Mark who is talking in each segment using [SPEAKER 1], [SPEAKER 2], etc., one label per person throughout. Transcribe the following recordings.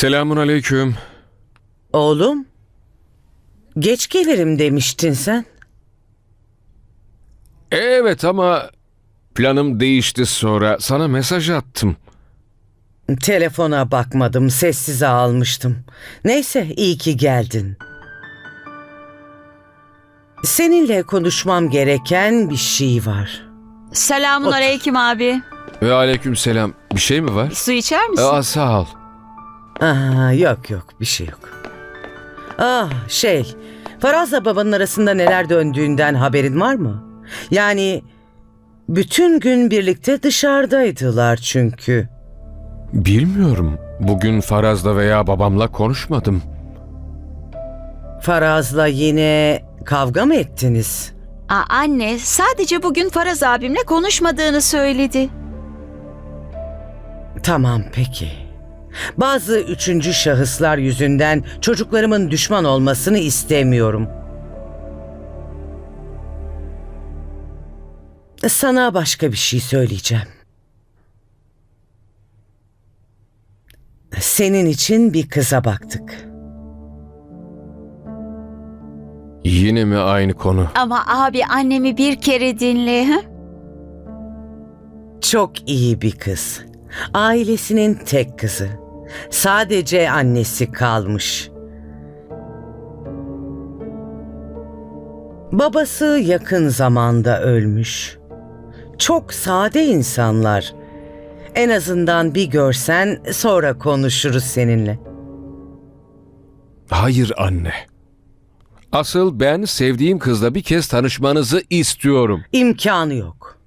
[SPEAKER 1] Selamun aleyküm.
[SPEAKER 2] Oğlum, geç gelirim demiştin sen.
[SPEAKER 1] Evet ama planım değişti sonra. Sana mesaj attım.
[SPEAKER 2] Telefona bakmadım, sessize almıştım. Neyse, iyi ki geldin. Seninle konuşmam gereken bir şey var.
[SPEAKER 3] Selamun
[SPEAKER 2] Otur.
[SPEAKER 3] aleyküm abi.
[SPEAKER 1] Ve aleyküm selam. Bir şey mi var?
[SPEAKER 3] Su içer misin?
[SPEAKER 1] Aa, sağ ol.
[SPEAKER 2] Aa, yok yok, bir şey yok. Ah, şey, Faraz'la babanın arasında neler döndüğünden haberin var mı? Yani bütün gün birlikte dışarıdaydılar çünkü.
[SPEAKER 1] Bilmiyorum. Bugün Faraz'la veya babamla konuşmadım.
[SPEAKER 2] Faraz'la yine kavga mı ettiniz?
[SPEAKER 3] Aa, anne sadece bugün Faraz abimle konuşmadığını söyledi.
[SPEAKER 2] Tamam peki. Bazı üçüncü şahıslar yüzünden çocuklarımın düşman olmasını istemiyorum. Sana başka bir şey söyleyeceğim. Senin için bir kıza baktık.
[SPEAKER 1] Yine mi aynı konu?
[SPEAKER 3] Ama abi annemi bir kere dinle. Ha?
[SPEAKER 2] Çok iyi bir kız. Ailesinin tek kızı. Sadece annesi kalmış. Babası yakın zamanda ölmüş. Çok sade insanlar. En azından bir görsen sonra konuşuruz seninle.
[SPEAKER 1] Hayır anne. Asıl ben sevdiğim kızla bir kez tanışmanızı istiyorum.
[SPEAKER 2] İmkanı yok.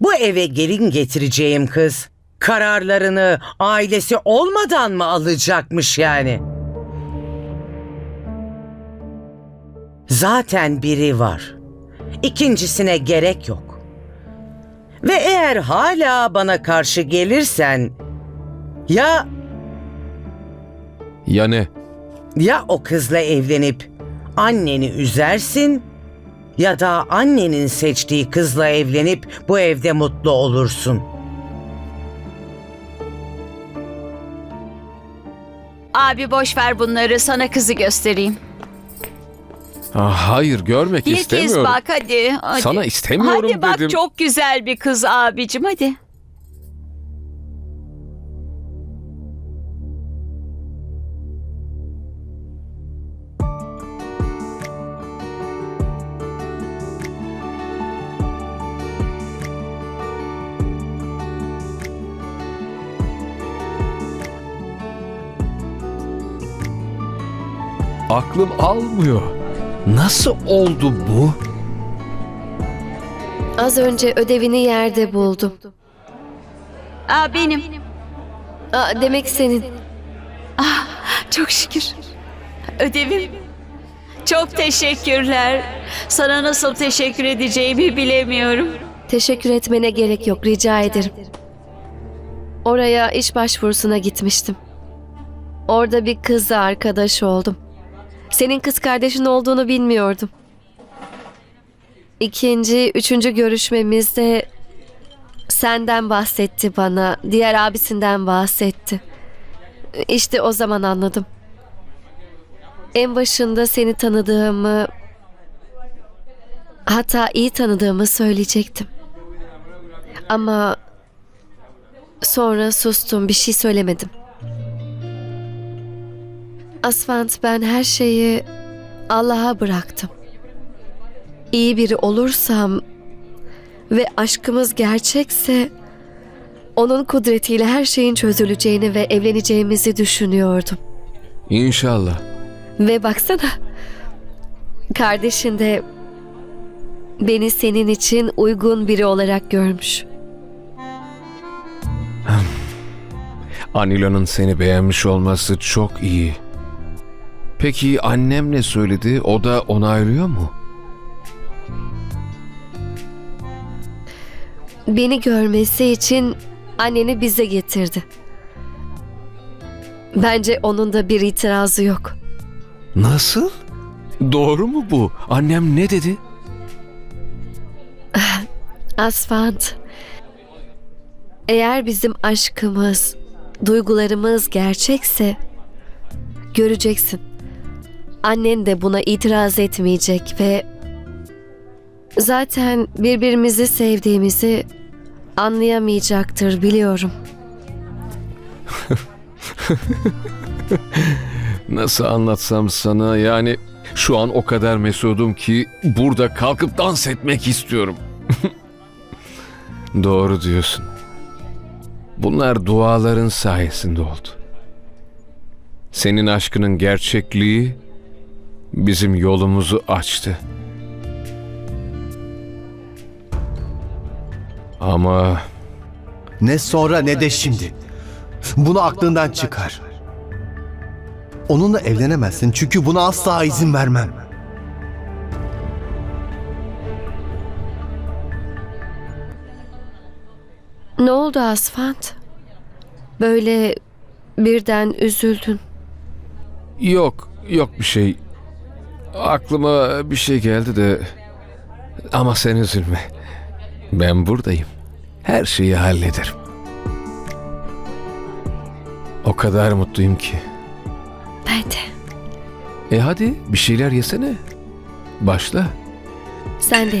[SPEAKER 2] Bu eve gelin getireceğim kız kararlarını ailesi olmadan mı alacakmış yani? Zaten biri var. İkincisine gerek yok. Ve eğer hala bana karşı gelirsen ya
[SPEAKER 1] Ya ne?
[SPEAKER 2] ya o kızla evlenip anneni üzersin ya da annenin seçtiği kızla evlenip bu evde mutlu olursun.
[SPEAKER 3] Abi boş ver bunları sana kızı göstereyim.
[SPEAKER 1] Ah, hayır görmek
[SPEAKER 3] Bir
[SPEAKER 1] istemiyorum.
[SPEAKER 3] kez bak hadi. hadi.
[SPEAKER 1] Sana istemiyorum
[SPEAKER 3] Hadi bak
[SPEAKER 1] dedim.
[SPEAKER 3] çok güzel bir kız abicim hadi.
[SPEAKER 1] Aklım almıyor. Nasıl oldu bu?
[SPEAKER 4] Az önce ödevini yerde buldum.
[SPEAKER 3] Aa benim.
[SPEAKER 4] Aa, demek senin.
[SPEAKER 3] Çok şükür. Ödevim. Çok teşekkürler. Sana nasıl teşekkür edeceğimi bilemiyorum.
[SPEAKER 4] Teşekkür etmene gerek yok rica ederim. Oraya iş başvurusuna gitmiştim. Orada bir kızla arkadaş oldum. Senin kız kardeşin olduğunu bilmiyordum. İkinci, üçüncü görüşmemizde senden bahsetti bana. Diğer abisinden bahsetti. İşte o zaman anladım. En başında seni tanıdığımı hatta iyi tanıdığımı söyleyecektim. Ama sonra sustum, bir şey söylemedim. Asfant ben her şeyi Allah'a bıraktım. İyi biri olursam ve aşkımız gerçekse onun kudretiyle her şeyin çözüleceğini ve evleneceğimizi düşünüyordum.
[SPEAKER 1] İnşallah.
[SPEAKER 4] Ve baksana. Kardeşin de beni senin için uygun biri olarak görmüş.
[SPEAKER 1] Anilo'nun seni beğenmiş olması çok iyi. Peki annem ne söyledi? O da onaylıyor mu?
[SPEAKER 4] Beni görmesi için anneni bize getirdi. Bence onun da bir itirazı yok.
[SPEAKER 1] Nasıl? Doğru mu bu? Annem ne dedi?
[SPEAKER 4] Asfant, eğer bizim aşkımız, duygularımız gerçekse Göreceksin. Annen de buna itiraz etmeyecek ve zaten birbirimizi sevdiğimizi anlayamayacaktır biliyorum.
[SPEAKER 1] Nasıl anlatsam sana yani şu an o kadar mesudum ki burada kalkıp dans etmek istiyorum. Doğru diyorsun. Bunlar duaların sayesinde oldu. Senin aşkının gerçekliği bizim yolumuzu açtı. Ama
[SPEAKER 5] Ne sonra ne de şimdi. Bunu aklından çıkar. Onunla evlenemezsin çünkü buna asla izin vermem.
[SPEAKER 4] Ne oldu Asfant? Böyle birden üzüldün.
[SPEAKER 1] Yok, yok bir şey. Aklıma bir şey geldi de... Ama sen üzülme. Ben buradayım. Her şeyi hallederim. O kadar mutluyum ki.
[SPEAKER 4] Ben de.
[SPEAKER 1] E hadi bir şeyler yesene. Başla.
[SPEAKER 4] Sen de.